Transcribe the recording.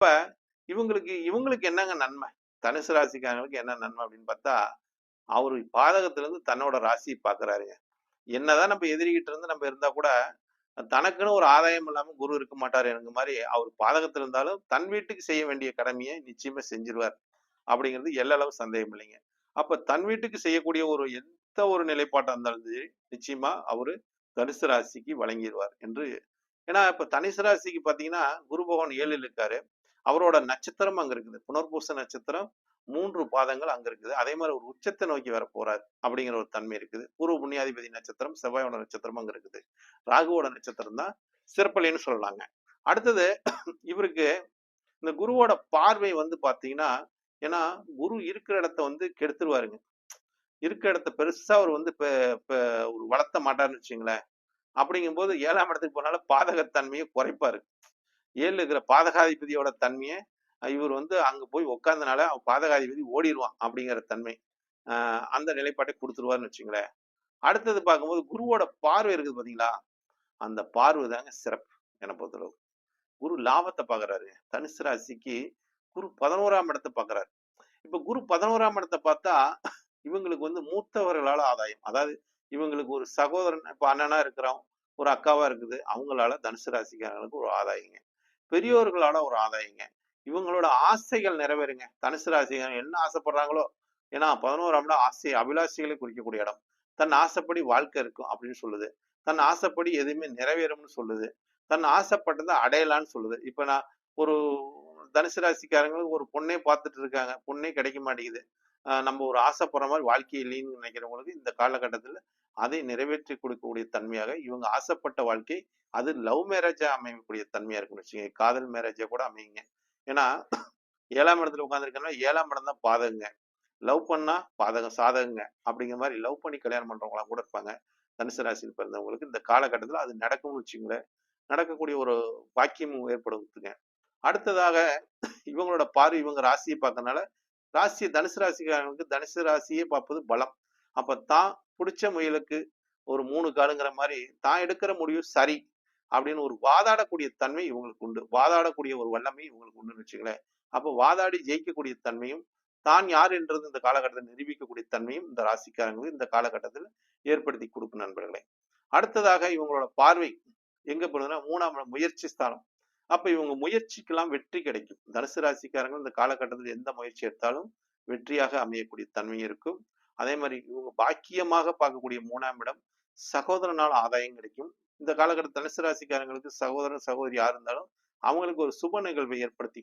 இப்ப இவங்களுக்கு இவங்களுக்கு என்னங்க நன்மை? தனுசு ராசிக்காரங்களுக்கு என்ன நன்மை அப்படின்னு பார்த்தா அவரு பாதகத்திலிருந்து தன்னோட ராசியை பாக்குறாருங்க என்னதான் நம்ம எதிரிகிட்ட இருந்து நம்ம இருந்தா கூட தனக்குன்னு ஒரு ஆதாயம் இல்லாம குரு இருக்க மாட்டார் எனக்கு மாதிரி அவர் பாதகத்துல இருந்தாலும் தன் வீட்டுக்கு செய்ய வேண்டிய கடமையை நிச்சயமா செஞ்சிருவார். அப்படிங்கிறது எல்லளவு சந்தேகம் இல்லைங்க. அப்ப தன் வீட்டுக்கு செய்யக்கூடிய ஒரு எந்த ஒரு நிலைப்பாட்டா இருந்தாலும் சரி நிச்சயமா அவரு தனுசு ராசிக்கு வழங்கிடுவார் என்று. ஏன்னா இப்ப தனுசு ராசிக்கு பாத்தீங்கன்னா குரு பகவான் ஏழில் இருக்காரு. அவரோட நட்சத்திரம் அங்க இருக்குது. புனர்பூச நட்சத்திரம் மூன்று பாதங்கள் அங்க இருக்குது. அதே மாதிரி ஒரு உச்சத்தை நோக்கி வர போறாரு அப்படிங்கிற ஒரு தன்மை இருக்குது. பூர்வ புண்ணியாதிபதி நட்சத்திரம் செவ்வாயோட நட்சத்திரம் அங்க இருக்குது. ராகுவோட நட்சத்திரம் தான் சிறப்பலின்னு சொல்லலாங்க அடுத்தது இவருக்கு இந்த குருவோட பார்வை வந்து பாத்தீங்கன்னா ஏன்னா குரு இருக்கிற இடத்த வந்து கெடுத்துருவாருங்க. இருக்கிற இடத்த பெருசா அவர் வந்து ஒரு வளர்த்த மாட்டாருன்னு வச்சுங்களேன் அப்படிங்கும்போது ஏழாம் இடத்துக்கு போனாலும் பாதகத்தன்மையை குறைப்பாரு. ஏழு இருக்கிற பாதகாதிபதியோட தன்மையை இவர் வந்து அங்க போய் உட்கார்ந்தனால அவன் பாதகாதிபதி ஓடிடுவான் அப்படிங்கிற தன்மை அந்த நிலைப்பாட்டை கொடுத்துருவாருன்னு வச்சுங்களேன். அடுத்தது பார்க்கும்போது குருவோட பார்வை இருக்குது பாத்தீங்களா அந்த பார்வை தாங்க சிறப்பு என்னை பொறுத்தளவு. குரு லாபத்தை பார்க்குறாரு. தனுசு ராசிக்கு குரு பதினோராம் இடத்தை பார்க்குறாரு. இப்ப குரு பதினோராம் இடத்தை பார்த்தா இவங்களுக்கு வந்து மூத்தவர்களால ஆதாயம். அதாவது இவங்களுக்கு ஒரு சகோதரன் இப்போ அண்ணனா இருக்கிறோம் ஒரு அக்காவா இருக்குது. அவங்களால தனுசு ராசிக்காரங்களுக்கு ஒரு ஆதாயங்க. பெரியோர்களால ஒரு ஆதாயங்க. இவங்களோட ஆசைகள் நிறைவேறுங்க. தனுசு ராசிக்காரங்க என்ன ஆசைப்படுறாங்களோ ஏன்னா பதினோராம் இடம் ஆசை அபிலாஷைகளை குறிக்கக்கூடிய இடம். தன் ஆசைப்படி வாழ்க்கை இருக்கும் அப்படின்னு சொல்லுது. தன் ஆசைப்படி எதுவுமே நிறைவேறும்னு சொல்லுது. தன் ஆசைப்பட்டதை அடையலான்னு சொல்லுது. இப்ப நான் ஒரு தனுசு ராசிக்காரங்களுக்கு ஒரு பொண்ணே பார்த்துட்டு இருக்காங்க. பொண்ணே கிடைக்க மாட்டேங்குது. ஆஹ் நம்ம ஒரு ஆசைப்படுற மாதிரி வாழ்க்கை இல்லைன்னு நினைக்கிறவங்களுக்கு இந்த காலகட்டத்துல அதை நிறைவேற்றி கொடுக்கக்கூடிய தன்மையாக இவங்க ஆசைப்பட்ட வாழ்க்கை அது லவ் மேரேஜா அமையக்கூடிய தன்மையா இருக்குன்னு வச்சுக்கோங்க. காதல் மேரேஜா கூட அமையுங்க. ஏன்னா ஏழாம் இடத்துல உட்காந்துருக்கோம்னா ஏழாம் இடம் தான் பாதகங்க. லவ் பண்ணா பாதகம் சாதகங்க. அப்படிங்கிற மாதிரி லவ் பண்ணி கல்யாணம் பண்றவங்களாம் கூட இருப்பாங்க. தனுசு ராசியில் பிறந்தவங்களுக்கு இந்த காலகட்டத்துல அது நடக்கும்னு வச்சுங்களேன் நடக்கக்கூடிய ஒரு பாக்கியமும் ஏற்படுத்துங்க. அடுத்ததாக இவங்களோட பார்வை இவங்க ராசியை பார்க்கறதுனால ராசி தனுசு ராசிக்காரங்களுக்கு தனுசு ராசியே பார்ப்பது பலம். அப்ப தான் பிடிச்ச முயலுக்கு ஒரு மூணு காலுங்கிற மாதிரி தான் எடுக்கிற முடிவு சரி அப்படின்னு ஒரு வாதாடக்கூடிய தன்மை இவங்களுக்கு உண்டு. வாதாடக்கூடிய ஒரு வல்லமை இவங்களுக்கு உண்டுன்னு வச்சுங்களேன். அப்போ வாதாடி ஜெயிக்கக்கூடிய தன்மையும் தான் யார் என்றது இந்த காலகட்டத்தில் நிரூபிக்கக்கூடிய தன்மையும் இந்த ராசிக்காரங்களுக்கு இந்த காலகட்டத்தில் ஏற்படுத்தி கொடுக்கும் நண்பர்களே. அடுத்ததாக இவங்களோட பார்வை எங்க போனதுன்னா மூணாம் முயற்சி ஸ்தானம். அப்ப இவங்க முயற்சிக்கெல்லாம் வெற்றி கிடைக்கும். தனுசு ராசிக்காரங்க இந்த காலகட்டத்தில் எந்த முயற்சி எடுத்தாலும் வெற்றியாக அமையக்கூடிய தன்மை இருக்கும். அதே மாதிரி இவங்க பாக்கியமாக பார்க்கக்கூடிய மூணாம் இடம் சகோதரனால் ஆதாயம் கிடைக்கும். இந்த காலகட்ட தனுசு ராசிக்காரங்களுக்கு சகோதரன் சகோதரி யார் இருந்தாலும் அவங்களுக்கு ஒரு சுப நிகழ்வை ஏற்படுத்தி